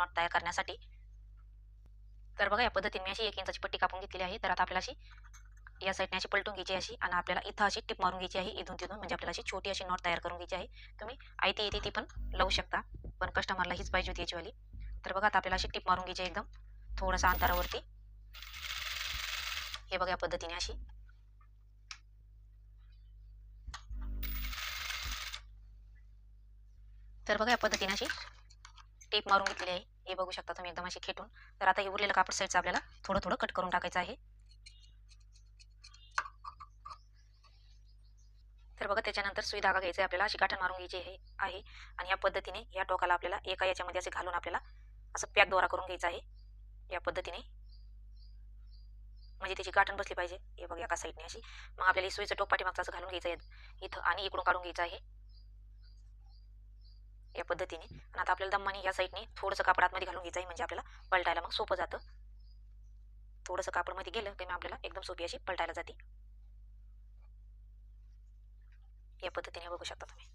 Not तयार करण्यासाठी. तर बघा या पद्धतीने मी अशी एक इंचाची पट्टी कापून घेतलेली आहे. तर आता आपल्याला अशी या साईडने अशी पलटून घ्यायची अशी आणि आपल्याला इथं अशी टिप मारून घ्यायची आहे इथून तिथून. म्हणजे आपल्याला अशी छोटी अशी नॉट तयार करून घ्यायची आहे. तुम्ही आयती येते ती पण लावू शकता पण कस्टमरला हीच पाहिजे होती याचीवाली. तर बघा आता आपल्याला अशी टिप मारून घ्यायची आहे एकदम. थोडंसं अंतरावरती. हे बघा या पद्धतीने अशी. तर बघा या पद्धतीने अशी टेप मारून घेतलेली आहे. हे बघू शकता तुम्ही एकदम अशी खेटून. तर आता हे उरलेलं कापड साईडचं आपल्याला थोडं थोडं कट करून टाकायचं आहे. तर बघा त्याच्यानंतर सुई धागा घ्यायचा आपल्याला. अशी गाठण मारून घ्यायची आहे आहे. आणि या पद्धतीने या टोकाला आपल्याला एका याच्यामध्ये असे घालून आपल्याला असं पॅक द्वारा करून घ्यायचं आहे. या पद्धतीने. म्हणजे त्याची गाठण बसली पाहिजे. हे बघा एका साईडने अशी. मग आपल्याला सुईचं टोक पाठीमागचं असं घालून घ्यायचं आहे. इथं आणि इकडून काढून घ्यायचं आहे. या पद्धतीने. आणि आता आपल्याला दम्माने या साईडने थोडंसं कापड आतमध्ये घालून घ्यायचं आहे म्हणजे आपल्याला पलटायला मग सोपं जातं. थोडंसं कापडमध्ये गेलं की मग आपल्याला एकदम सोपी अशी पलटायला जाते. या पद्धतीने बघू शकता तुम्ही.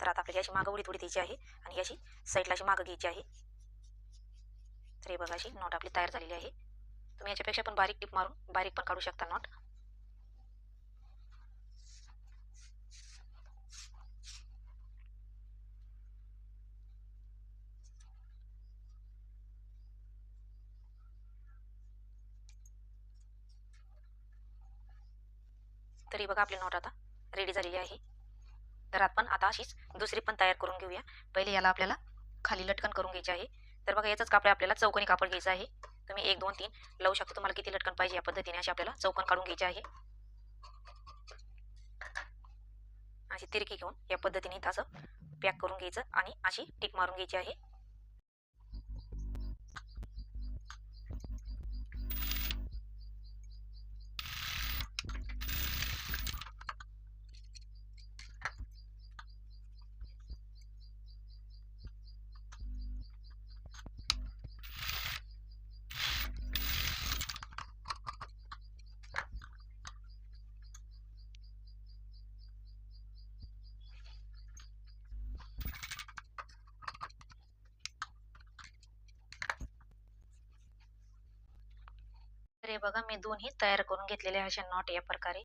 तर आता आपल्याला अशी मागं उडी थोडी द्यायची आहे आणि अशी साईडला अशी मागं घ्यायची आहे. तर हे बघा अशी नॉट आपली तयार झालेली आहे. तुम्ही याच्यापेक्षा पण बारीक टिप मारून बारीक पण काढू शकता नॉट तरी बघा आपली नॉट आता रेडी झालेली आहे. तर आपण आता अशीच दुसरी पण तयार करून घेऊया. पहिले याला आपल्याला खाली लटकन करून घ्यायचे आहे. तर बघा याचंच कापड आपल्याला चौकोनी कापड घ्यायचं आहे. तुम्ही एक दोन तीन लावू शकता. तुम्हाला किती लटकन पाहिजे या पद्धतीने अशी आपल्याला चौकन काढून घ्यायची आहे. अशी तिरकी घेऊन या पद्धतीने इथं असं पॅक करून घ्यायचं आणि अशी टिक मारून घ्यायची आहे. बघा मी दोन्ही तयार करून घेतलेले अशा नॉट या प्रकारे.